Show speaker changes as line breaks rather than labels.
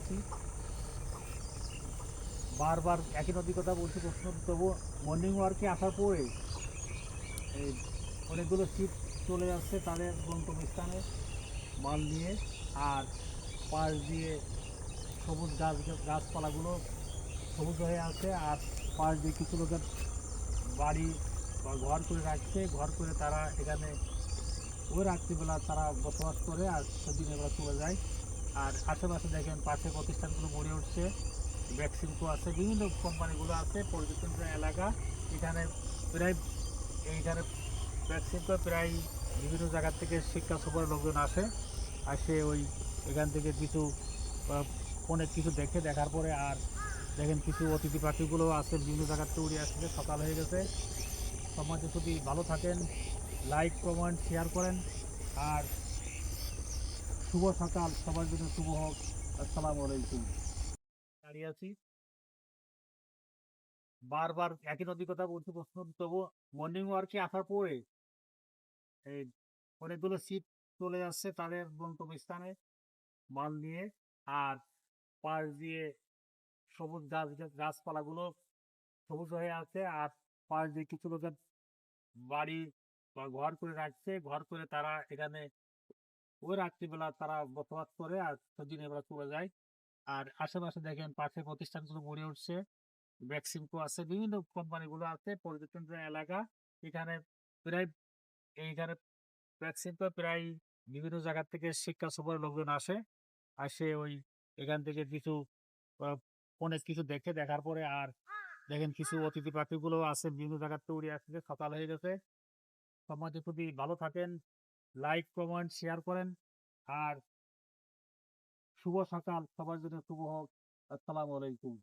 আছি। বারবার একই নদী কথা বলছি, প্রশ্ন তবু মর্নিং ওয়ার্কে আসার পরে এই অনেকগুলো শিপ চলে যাচ্ছে তাদের গন্তব্যস্থানে, মাল নিয়ে আর পাশ দিয়ে সবুজ গাছ, গাছপালাগুলো সবুজ হয়ে আছে আর পাশ দিয়ে কিছু লোকের বাড়ি বা ঘর করে রাখছে, ঘর করে তারা এখানে ওই রাত্রিবেলা তারা বসবাস করে আর সেদিন এবার চলে যায়। আর আশেপাশে দেখেন পাশে প্রতিষ্ঠানগুলো গড়ে উঠছে। ভ্যাকসিনকো আছে, বিভিন্ন কোম্পানিগুলো আছে পর্যটন এলাকা। এখানে প্রায়, এইখানে ভ্যাকসিনকো প্রায় বিভিন্ন জায়গার থেকে শিক্ষা সফরের লোকজন আসে। আসে ওই, এখান থেকে কিছু অনেক কিছু দেখে, দেখার পরে আর দেখেন কিছু অতিথি পাখিগুলো আছে, বিভিন্ন জায়গার থেকে উড়ে আসছে, সকাল হয়ে গেছে। সমাজে যদি ভালো থাকেন লাইক কমেন্ট শেয়ার করেন। আর শুভ সকাল, সবার জন্য শুভ হোক, আসসালামু আলাইকুম। দাঁড়িয়ে আছি। বারবার একই নদী কথা বলছি, প্রশ্ন তবু মর্নিং ওয়ার্কে আসার পরে এই অনেকগুলো সিট চলে যাচ্ছে তাদের গন্তব্যস্থানে মাল নিয়ে। আর পাশ দিয়ে সবুজ গাছ, গাছপালাগুলো সবুজ হয়ে আছে। আর পাশ দিয়ে কিছু লোকের বাড়ি বা ঘর করে রাখছে। ঘর করে তারা এখানে ওই রাত্রিবেলা তারা বসবাস করে আর সেদিন এবার চলে যায়। আর আশেপাশে দেখেন পাশে প্রতিষ্ঠানগুলো গড়ে উঠছে। ভ্যাকসিনকো আছে, বিভিন্ন কোম্পানিগুলো আছে, পর্যটন এলাকা। এখানে প্রায়, এইখানে ভ্যাকসিনকো প্রায় বিভিন্ন জায়গা থেকে শিক্ষা সফরের লোকজন আসে। আসে ওই এখান থেকে কিছু অনেক কিছু দেখে, দেখার পরে আর দেখেন কিছু অতিথি পাখিগুলো আছে, বিভিন্ন জায়গার থেকে উড়ে আসছে, সকাল হয়ে গেছে। সমাজে যদি ভালো থাকেন। লাইক কমেন্ট শেয়ার করেন। আর শুভ সকাল। সবার জন্য শুভ হোক। আসসালামু আলাইকুম।